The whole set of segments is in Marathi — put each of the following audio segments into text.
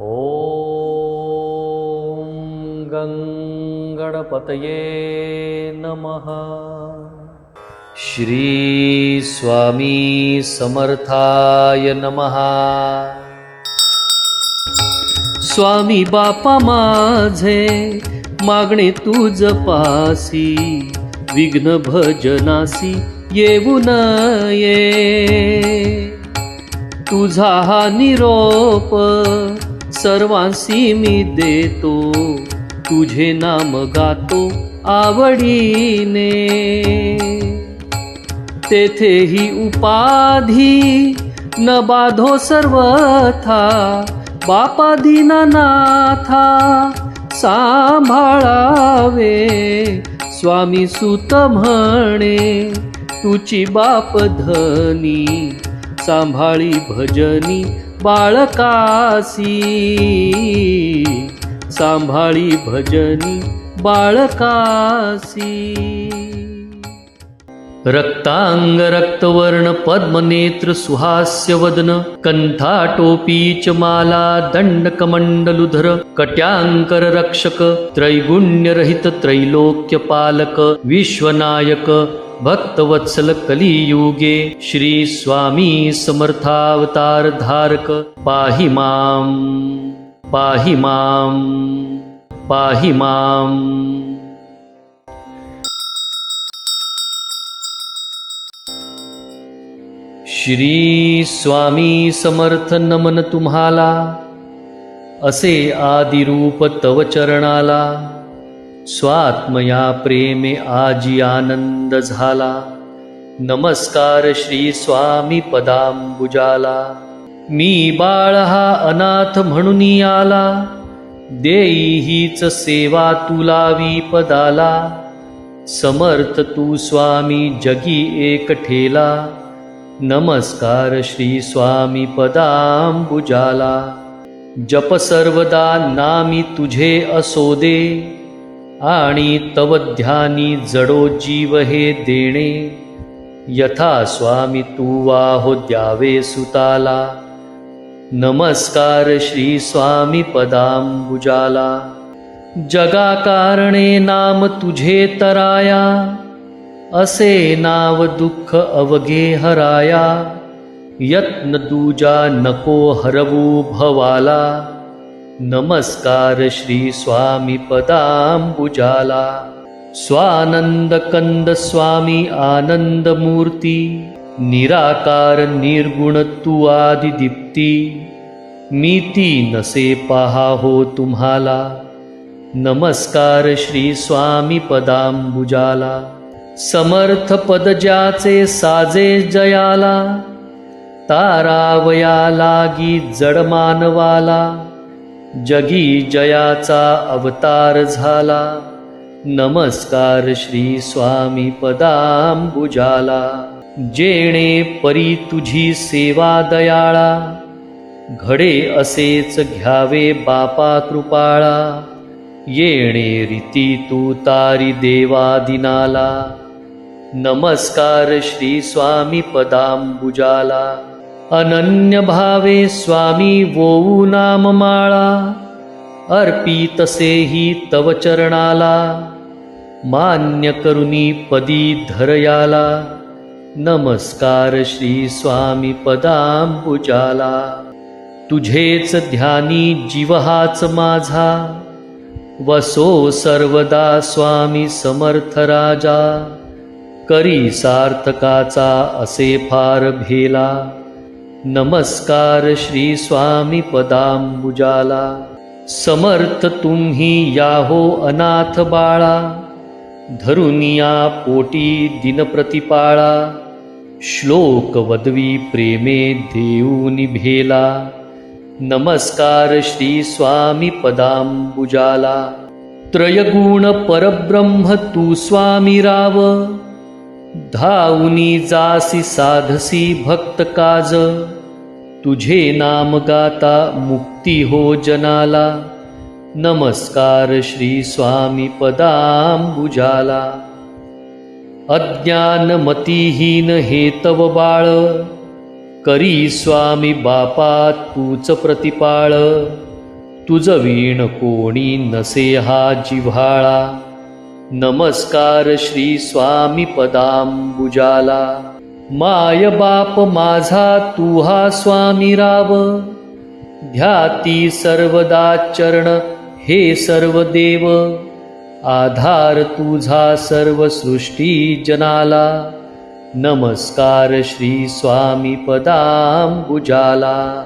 ॐ गङ्गणपतये नमः। श्रीस्वामी समर्थाय नमः। स्वामी बापा माझे मागणे तुझ पासी विघ्न भजनासी येऊ नये। तुझा हा निरोप सर्वांसी मी देतो. तुझे नाम गातो आवडीने. तेथेही उपाधी न बाधो सर्वथा. बापा दीनानाथा सांभाळावे. स्वामी सुत म्हणे तुची बाप धनी सांभाळी भजनी बाळकासी. सांभाळी भजनी बाळकासी. रक्तांग रक्तवर्ण पद्मनेत्र सुहास्य वदन कंठाटोपीच माला दंड कमंडलुधर कट्यांकर रक्षक त्रैगुण्यरहित त्रैलोक्य पालक विश्वनायक भक्तवत्सल कलियुगे श्री स्वामी समर्थावतार धारक पाहि मां पाहि मां पाहि मां श्री स्वामी समर्थ नमन तुम्हाला असे आदिरूप तव चरणाला। स्वात्मया प्रेमे आजी आनंद झाला। नमस्कार श्री स्वामी पदांबुजाला मी बाळ हा अनाथ म्हणून आला। देई हीच सेवा तुलावी पदाला। समर्थ तू स्वामी जगी एक ठेला। नमस्कार श्री स्वामी पदांबुजाला जप सर्वदा नामी तुझे असोदे। आणि तव ध्यानी जडो जीव हे देणे. यथा स्वामी तू वाहो द्यावे सुताला. नमस्कार श्री स्वामी पदांबुजाला. जगा कारणे नाम तुझे तराया. असे नाव दुःख अवघे हराया. यत्न दूजा नको हरवू भवाला. नमस्कार श्री स्वामी पदांबुजाला स्वानंद कंद स्वामी आनंद मूर्ती निराकार निर्गुण तू आदि दीप्ती नसे पहा हो तुम्हाला. नमस्कार श्री स्वामी पदांबुजाला समर्थ पदजाचे साजे जयाला तारावया लागी जड मानवाला जगी जयाचा अवतार झाला. नमस्कार श्री स्वामी पदांबुजाला. जेणे परी तुझी सेवा दयाळा. घडे असेच घ्यावे बापा कृपाळा. येणे रीती तू तारी देवा दिनाला नमस्कार श्री स्वामी पदांबुजाला. अनन्य भावे स्वामी वोऊ नाम माळा अर्पितसेही तव चरणाला मान्य करुणी पदी धरयाला नमस्कार श्री स्वामी पदांबुजाला तुझेच ध्यानी जीवहाच माझा वसो सर्वदा स्वामी समर्थ राजा करी सार्थकाचा असे फार भेला। नमस्कार श्री स्वामी पदांबुजाला समर्थ तुम्ही याहो अनाथ बाळा। धरुनिया पोटी दिनप्रतिपाळा श्लोक वदवी प्रेमे देऊनी भेला। नमस्कार श्री स्वामी पदांबुजाला त्रयगुण परब्रह्म तू स्वामी राव धावनी जासी साधसी भक्त काज. तुझे नाम गाता मुक्ती हो जनाला. नमस्कार श्री स्वामी पदांबुजाला. अज्ञानमतिहीन हे तव बाळ. करी स्वामी बापा तूच प्रतिपाळ. तुझ वीण कोणी नसे हा जिव्हाळा. नमस्कार श्री स्वामी पदांबुजाला. माय बाप माझा तुहा हा स्वामी राव. ध्याती सर्वदा चरण हे सर्व देव. आधार तुझा सर्व सृष्टी जनाला. नमस्कार श्री स्वामी पदांबुजाला.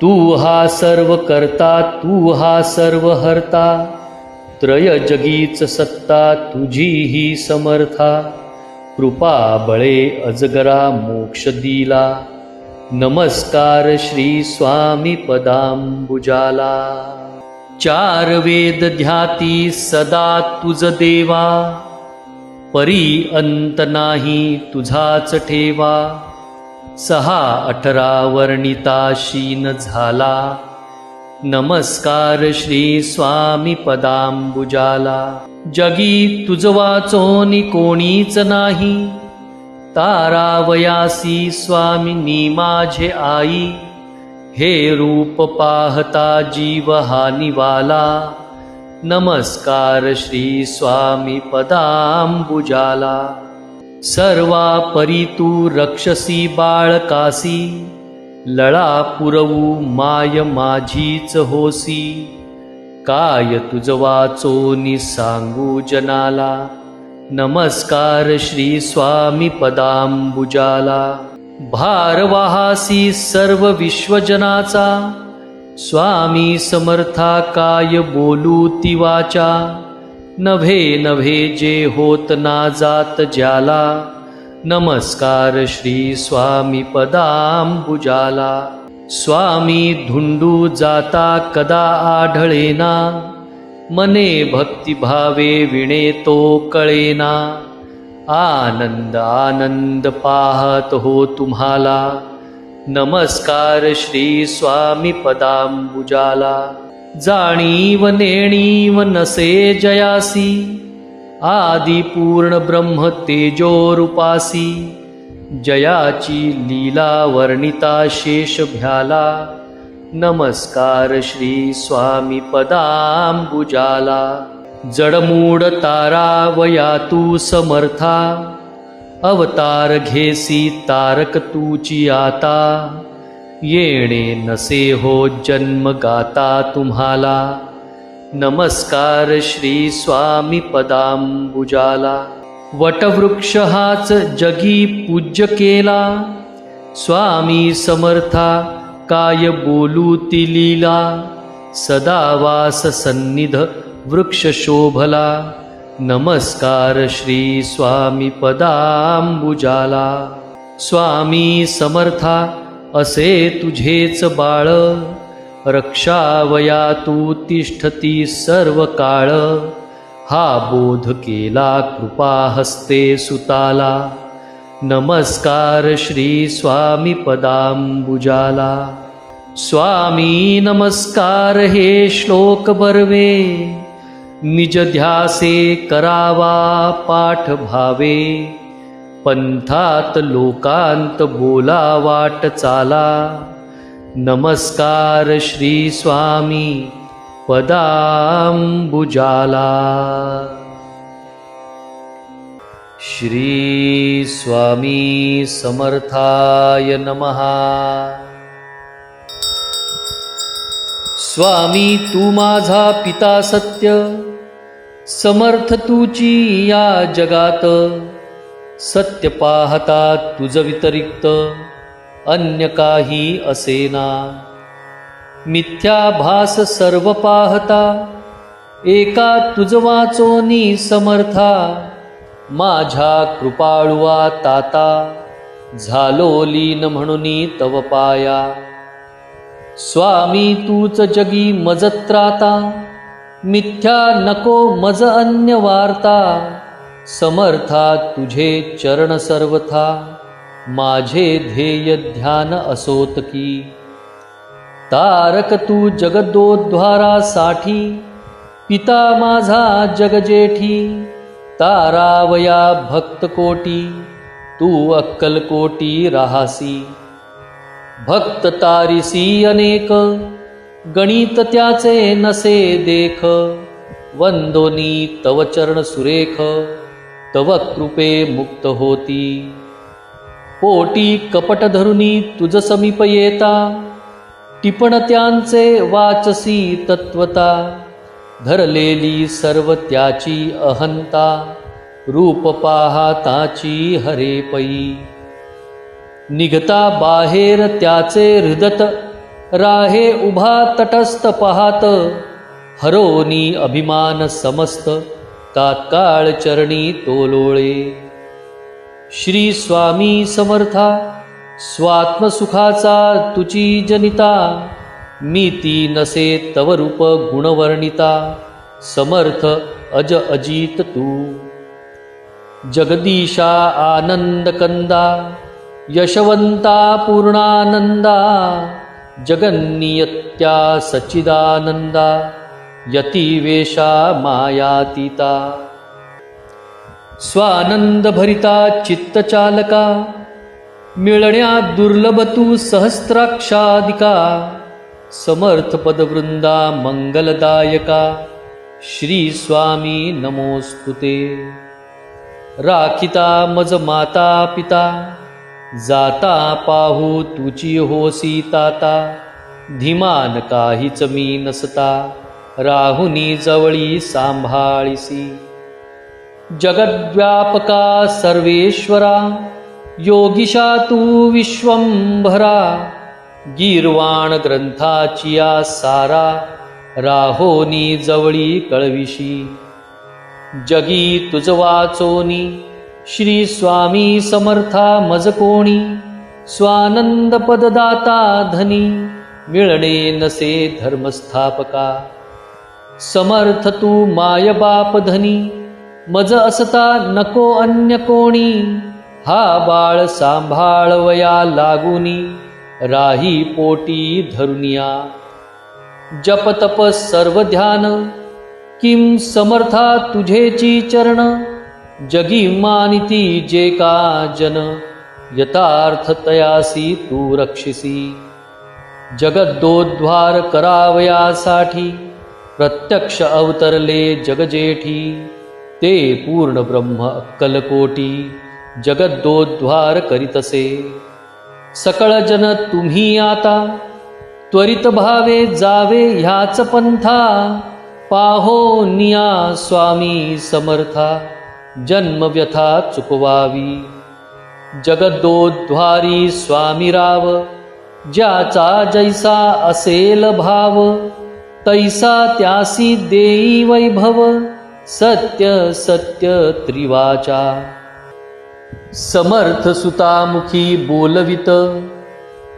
तू हा सर्व करता तू हा सर्व हरता. त्रय जगीच सत्ता तुझी ही समर्था. कृपा बळे अजगरा मोक्ष दिला. नमस्कार श्री स्वामी पदांबुजाला. चार वेद ध्याती सदा तुझ देवा. परी अंत नाही तुझाच ठेवा. सहा अठरा वर्णिता शीन झाला. नमस्कार श्री स्वामी पदांबुजाला. जगी तुझवाचोनी कोणीच नाही. तारावयासी स्वामिनी माझे आई. हे रूप पाहता जीव हा निवाला. नमस्कार श्री स्वामी पदांबुजाला. सर्वा परी तू रक्षसी बाळकासी. लळा पुरवू माय माझीच होसी. काय तुझ वाचोनी सांगू जनाला. नमस्कार श्री स्वामी पदांबुजाला. भारवाहासी सर्व विश्वजनाचा. स्वामी समर्था काय बोलू ती वाचा नभे नभे जे होत ना जात ज्याला. नमस्कार श्री स्वामी पदांबुजाला स्वामी धुंडू जाता कदा आढळेना। मने भक्तिभावे विणे तो कळेना। आनंद आनंद पाहत हो तुम्हाला। नमस्कार श्री स्वामी पदांबुजाला जाणीव नेणीव नसे जयासी। आदि पूर्ण ब्रह्म तेजो रूपासी जयाची लीला वर्णिता शेष भ्याला नमस्कार श्री स्वामी पदांबुजाला जडमूड तारावया तू समर्था अवतार घेसी तारक तूची आता येणे नसे हो जन्म गाता तुम्हाला. नमस्कार श्री स्वामी पदांबुजाला वटवृक्ष हाच जगी पूज्य केला. स्वामी समर्था काय बोलू ती लीला. सदा वास सन्निध वृक्ष शोभला. नमस्कार श्री स्वामी पदांबुजाला स्वामी समर्था असे तुझेच बाळ. रक्षावया तू तिष्ठती सर्व काळ हा बोध केला कृपा हस्ते सुताला. नमस्कार श्री स्वामी पदांबुजाला. स्वामी नमस्कार हे श्लोक बर्वे. निज ध्यासे करावा पाठ भावे. पंथात लोकांत बोला वाट चाला. नमस्कार श्री स्वामी पदाम्बुजाला। श्री स्वामी समर्थाय नमः। स्वामी तू माझा पिता सत्य समर्थ तुची या जगात सत्य पाहता तुझ वितरिक्त। अन्य काही असेना. मिथ्याभास सर्व पाहता एका तुजवाचोनी समर्था माझ्या कृपाळुवा ताता झालो लीन म्हणून तव पाया. स्वामी तूच जगी मजत्राता मिथ्या नको मज अन्य वार्ता समर्था तुझे चरण सर्वथा. माझे ध्येय ध्यान असोत की. तारक तू जगदोद्वारासाठी पिता माझा जगजेठी तारावया भक्तकोटी तू अक्कलकोटी राहासी. भक्त तारिसी अनेक गणित त्याचे नसे देख. वंदोनी तव चरण सुरेख तव कृपे मुक्त होती. पोटी कपट धरुनी तुझ समीप येता टिपण त्यांचे वाचसी तत्वता धरलेली सर्व त्याची अहंता रूप पाहाताची हरे पयी निघता बाहेर त्याचे हृदत राहे उभा तटस्थ पाहात हरोनी अभिमान समस्त तात्काळ चरणी तोलोळे श्री स्वामी समर्था स्वात्मसुखाचा तुची जनिता मी ती नसे तवरूप गुणवर्णिता समर्थ अज अजित तू. जगदीशा आनंदकंदा यशवंता पूर्णानंदा जगन्नियत्या सच्चिदानंदा यतिवेशा मायातीता. स्वानंद भरिता चित्तचालका मिळण्या दुर्लभ तू सहस्राक्षादिका समर्थ पदवृंदा मंगलदायका श्री स्वामी नमोस्तुते राखिता मज माता पिता जाता पाहू तुची होसी ताता धीमान काहीच मी नसता राहुनी जवळी सांभाळीसी. जगद्व्यापका सर्वेश्वरा योगिशा तू विश्वंभरा गीर्वाण ग्रंथाची या सारा राहोनी जवळी कळविशी। जगी तुझ वाचोनी श्री स्वामी समर्था मज कोणी स्वानंद पददाता धनी मिळणे नसे धर्मस्थापका। समर्थ तू माय बाप धनी मज असता नको अन्य कोणी. हा बाळ सांभाळवया लागुनी. राही पोटी धरुनिया. जप तप सर्व ध्यान. किम समर्था तुझेची चरण. जगी मानिती जे का जन. यथार्थतयासी तू रक्षिसी. जगद्दोद्वार करावयासाठी. प्रत्यक्ष अवतरले जगजेठी. ते पूर्ण ब्रह्म अक्कलकोटी जगद्दोद्वार करीतसे. सकळ जन तुम्ही आता त्वरित भावे जावे ह्याच पंथा. पाहो निया स्वामी समर्था जन्म व्यथा चुकवावी. जगद्दोद्वारी स्वामी राव ज्याचा जैसा असेल भाव तैसा त्यासी देई वैभव. सत्य सत्य त्रिवाचा. समर्थ सुतामुखी बोलवित.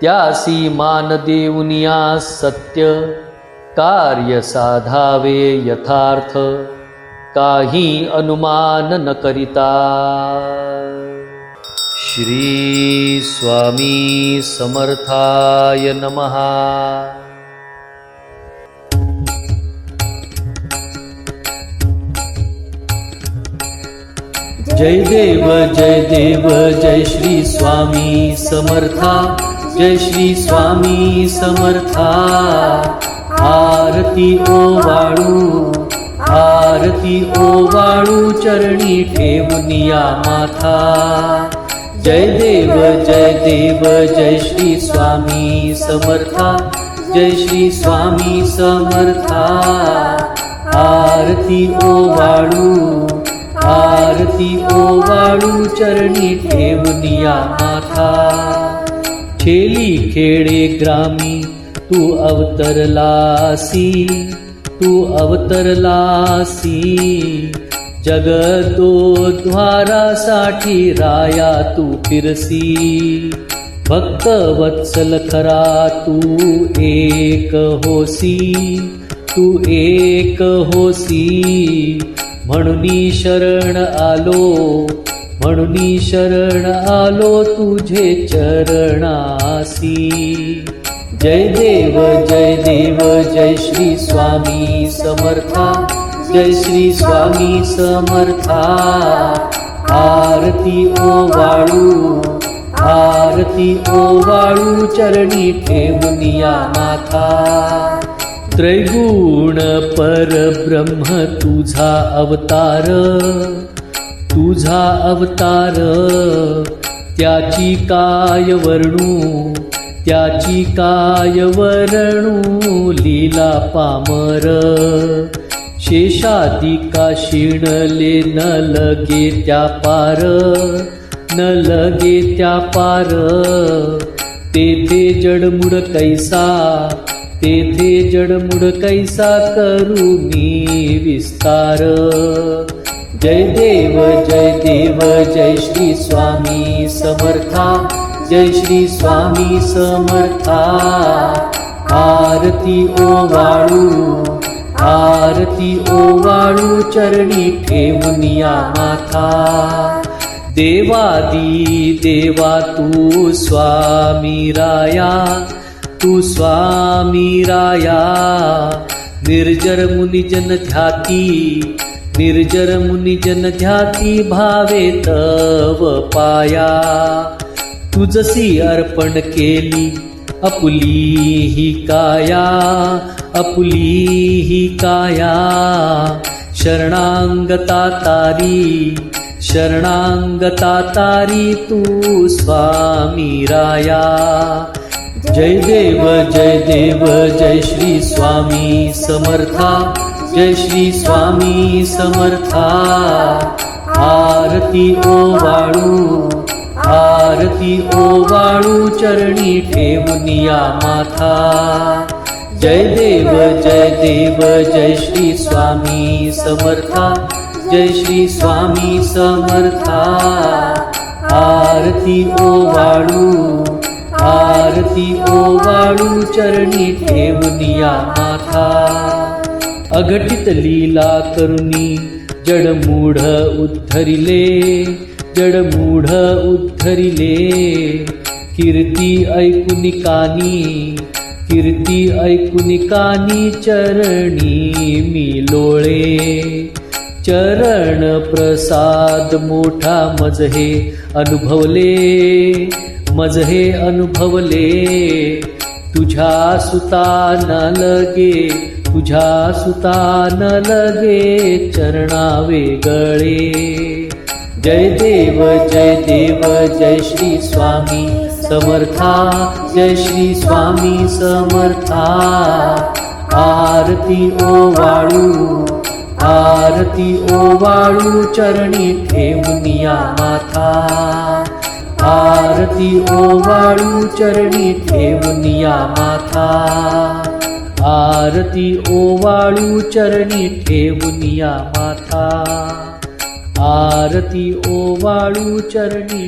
त्यासी मान देऊनिया सत्य. कार्य साधावे यथार्थ. काही अनुमान न करिता. श्री स्वामी समर्थाय नमः जय देव जय देव जय श्री स्वामी समर्था जय श्री स्वामी समर्था। आरती ओ वाळू आरती ओ वाळू चरणी ठेवनिया माथा। जय देव जय देव जय श्री स्वामी समर्था जय श्री स्वामी समर्था। आरती ओ वाळू आरती वाळू चरणी ठेवनिया माथा. खेली खेडे ग्रामी तू अवतरलासी तू अवतरलासी जगदो द्वारासाठी राया तू फिरसी. भक्त वत्सल खरा तू एक होसी तू एक होसी म्हणून शरण आलो म्हणून शरण आलो तुझे चरणासी. जय देव जय देव जय श्री स्वामी समर्था जय श्री स्वामी समर्था. आरती ओ वाळू आरती ओ वाळू चरणी ठेवनिया माथा त्रैगुण परब्रह्म तुझा अवतार तुझा अवतार. त्याची काय वर्णू त्याची काय वर्णू लीला पामर. शेषादिका शिणले न लगे त्या पार न लगे त्या पार. तेथे जडमुड कैसा तेथे जडमुड कैसा करू मी विस्तार. जय देव जय देव जय श्री स्वामी समर्था. जय श्री स्वामी समर्था. आरती ओवाळू आरती ओवाळू चरणी ठेवून या माथा. देवादी देवा तू स्वामी राया तू स्वामी राया निर्जर मुनिजन ध्याती निर्जर मुनिजन ध्याती भावे तव पाया. तुझसी अर्पण केली अपुली ही काया अपुली ही काया. शरणांगता तारी शरणांगता तारी तू स्वामी राया. जय देव जय देव जय श्री स्वामी समर्था जय श्री स्वामी समर्था। आरती ओवाळू आरती ओवाळू चरणी ठेवून या माथा। जय देव जय देव जय श्री स्वामी समर्था जय श्री स्वामी समर्था। आरती ओवाळू आरती ओवाळू चरणी ठेवून माथा. अघटित लीला करुणी जडमूढ उद्धरिले जडमूढ उद्धरिले. कीर्ती ऐकुनी कानी कीर्ती ऐकुनी कानी चरणी मी लोळे. चरण प्रसाद मोठा मजहे अनुभवले मजहे अनुभवले तुझ्या सुता न लगे तुझ्या सुता न लगे चरणा वेगळे जय देव जय देव जय श्री स्वामी समर्था जय श्री स्वामी समर्था. आरती ओ वाळू आरती ओवाळू चरणी ठेवून या माथा. आरती ओवाळू चरणी ठेवून या माथा आरती ओवाळू चरणी ठेवून या माथा आरती ओवाळू चरणी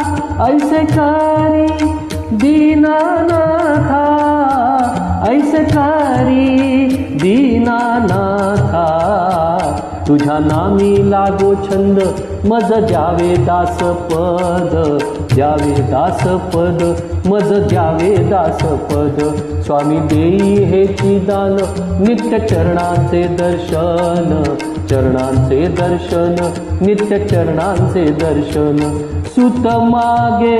ऐसे करी दीनानाथा ऐसे करी दीनानाथा। तुझ्या नामी लागो छंद मज द्यावे दास पद द्यावे दास पद मज द्यावे दास पद. स्वामी देई हे दान नित्य चरणांचे दर्शन. चरणांचे दर्शन नित्य चरणांचे दर्शन. सुत मागे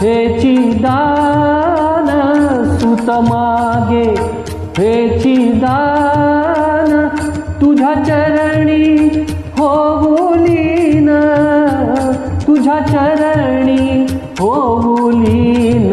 हेची दान सुत मागे हेची दान तुझ्या चरणी होऊलीन तुझ्या चरणी होऊलीन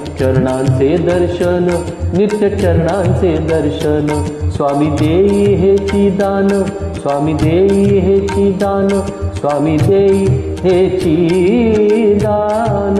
चरणांचे दर्शन नित्य चरणांचे दर्शन. स्वामी देई हे दान स्वामी देई हे दान स्वामी देई हे दान